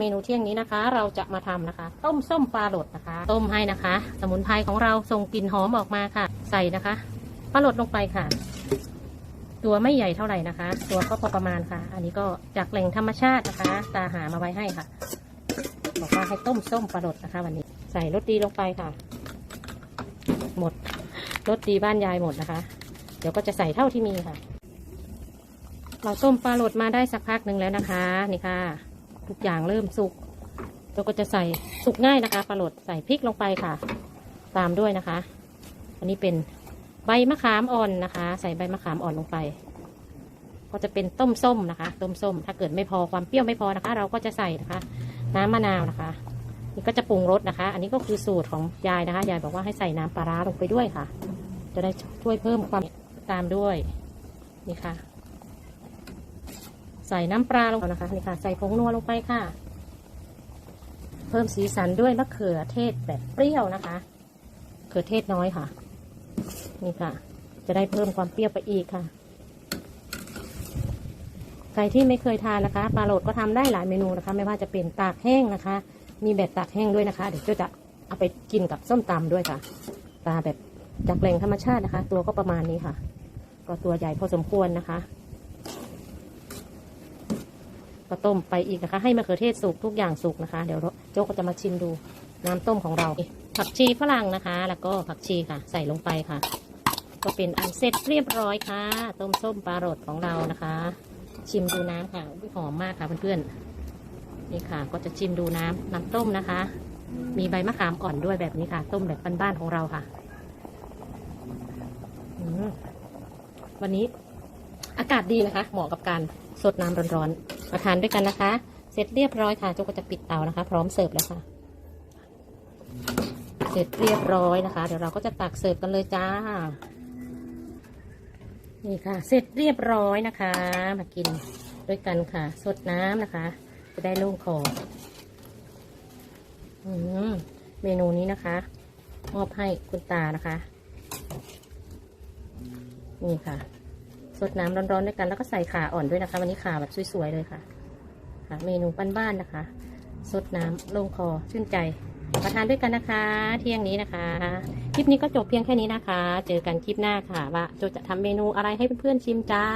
เมนูเที่ยงนี้นะคะ เราจะมาทำนะคะ ต้มส้มปลาหลดนะคะ ต้มให้นะคะ สมุนไพรของเราส่งกลิ่นหอมออกมาค่ะ ใส่นะคะปลาหลดลงไปค่ะ ตัวไม่ใหญ่เท่าไหร่นะคะ ตัวก็พอประมาณค่ะ อันนี้ก็จากแหล่งธรรมชาตินะคะ ตาหามาไว้ให้ค่ะบอกว่าให้ต้มส้มปลาหลดนะคะ วันนี้ใส่รสดีลงไปค่ะ หมดรสดีบ้านยายหมดนะคะ เดี๋ยวก็จะใส่เท่าที่มีค่ะ เราต้มปลาหลดมาได้สักพักหนึ่งแล้วนะคะ นี่ค่ะ ทุกอย่างเริ่มสุกเราก็จะใส่สุกง่ายนะคะปลาหลดใส่พริกลงไปค่ะ ตามด้วยนะคะ อันนี้เป็นใบมะขามอ่อนนะคะ ใส่ใบมะขามอ่อนลงไป ก็จะเป็นต้มส้มนะคะ ต้มส้ม ถ้าเกิดไม่พอความเปรี้ยวไม่พอนะคะ เราก็จะใส่นะคะ น้ำมะนาวนะคะนี่ก็จะปรุงรสนะคะ อันนี้ก็คือสูตรของยายนะคะ ยายบอกว่าให้ใส่น้ำปลาร้าลงไปด้วยค่ะ จะได้ช่วยเพิ่มความตามด้วยนี่ค่ะ ใส่น้ำปลาลงนะคะนี่ค่ะใส่ผงนัวลงไปค่ะ เพิ่มสีสันด้วยมะเขือเทศแบบเปรี้ยวนะคะมะเขือเทศน้อยค่ะ นี่ค่ะ จะได้เพิ่มความเปรี้ยวไปอีกค่ะใครที่ไม่เคยทานนะคะปลาโหลดก็ทำได้หลายเมนูนะคะ ไม่ว่าจะเป็นตากแห้งนะคะ มีแบบตากแห้งด้วยนะคะ เดี๋ยวจะเอาไปกินกับส้มตำด้วยค่ะปลาแบบจากแหล่งธรรมชาตินะคะ ตัวก็ประมาณนี้ค่ะ ก็ตัวใหญ่พอสมควรนะคะ ก็ต้มไปอีกนะคะ ให้มะเขือเทศสุกทุกอย่างสุกนะคะ เดี๋ยวโจ๊กก็จะมาชิมดูน้ำต้มของเรา ผักชีฝรั่งนะคะ แล้วก็ผักชีค่ะ ใส่ลงไปค่ะ ก็เป็นอันเสร็จเรียบร้อยค่ะ ต้มส้มปลาโรดของเรานะคะ ชิมดูน้ำค่ะหอมมากค่ะเพื่อนๆนี่ค่ะ ก็จะชิมดูน้ำน้ำต้มนะคะ มีใบมะขามอ่อนด้วยแบบนี้ค่ะ ต้มแบบบ้านๆของเราค่ะวันนี้อากาศดีนะคะ เหมาะกับการสดน้ำร้อนๆ มาทานด้วยกันนะคะ เสร็จเรียบร้อยค่ะจ๊กก็จะปิดเตานะคะ พร้อมเสิร์ฟแล้วค่ะ เสร็จเรียบร้อยนะคะ เดี๋ยวเราก็จะตักเสิร์ฟกันเลยจ้า นี่ค่ะ เสร็จเรียบร้อยนะคะ มากินด้วยกันค่ะ สดน้ำนะคะ จะได้โล่งคออืมเมนูนี้นะคะมอบให้คุณตานะคะ นี่ค่ะ สดน้ำร้อนๆด้วยกันแล้วก็ใส่ขาอ่อนด้วยนะคะ วันนี้ขาแบบสวยๆเลยค่ะ ค่ะ เมนูบ้านๆนะคะสดน้ำโล่งคอชื่นใจมาทานด้วยกันนะคะ เที่ยงนี้นะคะ คลิปนี้ก็จบเพียงแค่นี้นะคะ เจอกันคลิปหน้าค่ะ ว่าโจจะทำเมนูอะไรให้เพื่อนๆชิมจ้า